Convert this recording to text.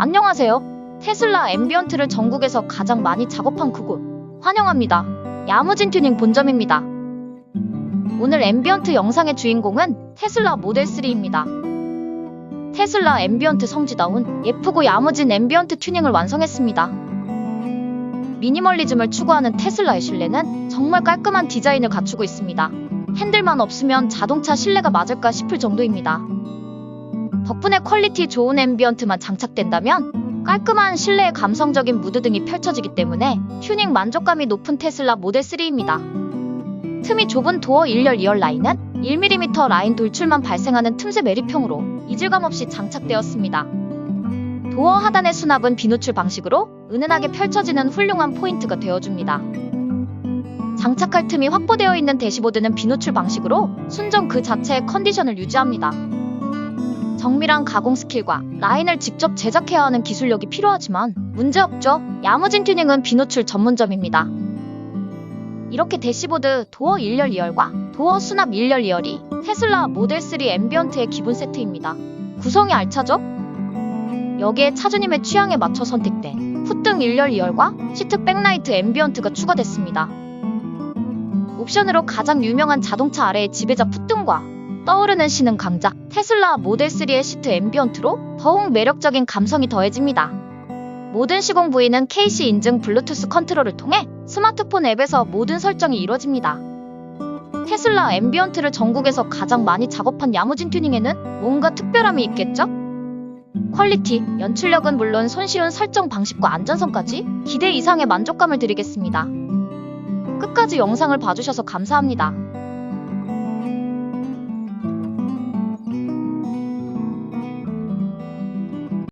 안녕하세요. 테슬라 앰비언트를 전국에서 가장 많이 작업한 그곳. 환영합니다. 야무진 튜닝 본점입니다. 오늘 앰비언트 영상의 주인공은 테슬라 모델 3입니다. 테슬라 앰비언트 성지다운 예쁘고 야무진 앰비언트 튜닝을 완성했습니다. 미니멀리즘을 추구하는 테슬라의 실내는 정말 깔끔한 디자인을 갖추고 있습니다. 핸들만 없으면 자동차 실내가 맞을까 싶을 정도입니다. 덕분에 퀄리티 좋은 앰비언트만 장착된다면 깔끔한 실내의 감성적인 무드 등이 펼쳐지기 때문에 튜닝 만족감이 높은 테슬라 모델 3입니다. 틈이 좁은 도어 1열 2열 라인은 1mm 라인 돌출만 발생하는 틈새 매립형으로 이질감 없이 장착되었습니다. 도어 하단의 수납은 비노출 방식으로 은은하게 펼쳐지는 훌륭한 포인트가 되어줍니다. 장착할 틈이 확보되어 있는 대시보드는 비노출 방식으로 순정 그 자체의 컨디션을 유지합니다. 정밀한 가공 스킬과 라인을 직접 제작해야 하는 기술력이 필요하지만 문제없죠. 야무진 튜닝은 비노출 전문점입니다. 이렇게 대시보드 도어 1열 2열과 도어 수납 1열 2열이 테슬라 모델 3 앰비언트의 기본 세트입니다. 구성이 알차죠? 여기에 차주님의 취향에 맞춰 선택된 풋등 1열 2열과 시트 백라이트 앰비언트가 추가됐습니다. 옵션으로 가장 유명한 자동차 아래의 지배자 풋등과 떠오르는 신흥 강자 테슬라 모델 3의 시트 앰비언트로 더욱 매력적인 감성이 더해집니다. 모든 시공 부위는 KC 인증 블루투스 컨트롤을 통해 스마트폰 앱에서 모든 설정이 이루어집니다. 테슬라 앰비언트를 전국에서 가장 많이 작업한 야무진 튜닝에는 뭔가 특별함이 있겠죠? 퀄리티, 연출력은 물론 손쉬운 설정 방식과 안전성까지 기대 이상의 만족감을 드리겠습니다. 끝까지 영상을 봐주셔서 감사합니다.